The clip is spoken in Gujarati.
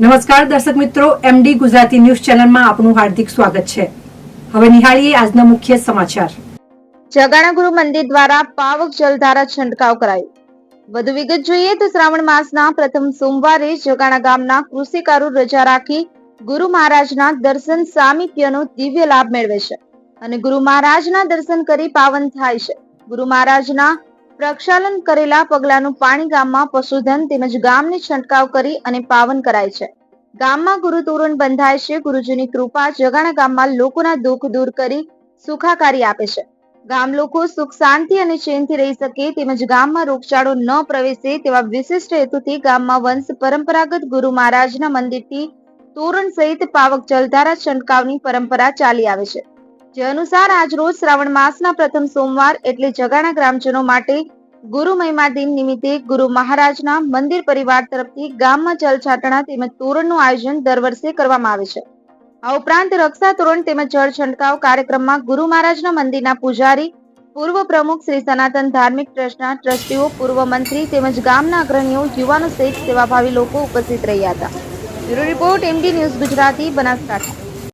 નમસ્કાર, દર્શક મિત્રો. એમડી ગુજરાતી ન્યૂઝ ચેનલમાં આપનું હાર્દિક સ્વાગત છે. હવે નિહાળીએ આજના મુખ્ય સમાચાર. જગાણા ગુરુ મંદિર દ્વારા પાવક જલધારા છંટકાવ કરાયો. વધુ વિગત જોઈએ તો શ્રાવણ માસના પ્રથમ સોમવારે જગાણા ગામના કૃષિકારો રજા રાખી ગુરુ મહારાજના દર્શન સામીપ્યનો દિવ્ય લાભ મેળવે છે અને ગુરુ મહારાજના દર્શન કરી પાવન થાય છે. ગુરુ મહારાજના પ્રક્ષાલન કરેલા પગલાનું પાણી ગામમાં પશુધન તેમજ ગામને છંટકાવ કરી અને પાવન કરાય છે. ગામમાં ગુરુ તોરણ બંધાય છે. ગુરુજીની કૃપા જગાણા ગામમાં લોકોના દુઃખ દૂર કરી સુખાકારી આપે છે. ગામ લોકો સુખ, શાંતિ અને ચેનથી રહી શકે તેમજ ગામમાં રોગચાળો ન પ્રવેશે તેવા વિશિષ્ટ હેતુથી ગામમાં વંશ પરંપરાગત ગુરુ મહારાજના મંદિરથી તોરણ સહિત પાવક જલધારા છંટકાવની પરંપરા ચાલી આવે છે. જે અનુસાર આજરોજ શ્રાવણ માસના પ્રથમ સોમવાર એટલે જગાણા ગ્રામજનો માટે ગુરુ મહિમા દિન નિમિત્તે ગુરુ મહારાજના મંદિર પરિવાર તરફથી ગામમાં જલ છાટણા તેમજ તોરણનું આયોજન દર વર્ષે કરવામાં આવે છે. આ ઉપરાંત રક્ષા તોરણ તેમજ જળ છંટકાવ કાર્યક્રમમાં ગુરુ મહારાજના મંદિરના પૂજારી, પૂર્વ પ્રમુખ શ્રી સનાતન ધાર્મિક ટ્રસ્ટના ટ્રસ્ટીઓ, પૂર્વ મંત્રી તેમજ ગામના અગ્રણીઓ, યુવાનો સહિત સેવાભાવી લોકો ઉપસ્થિત રહ્યા હતા. Bureau report MD news Gujarati Banaskantha.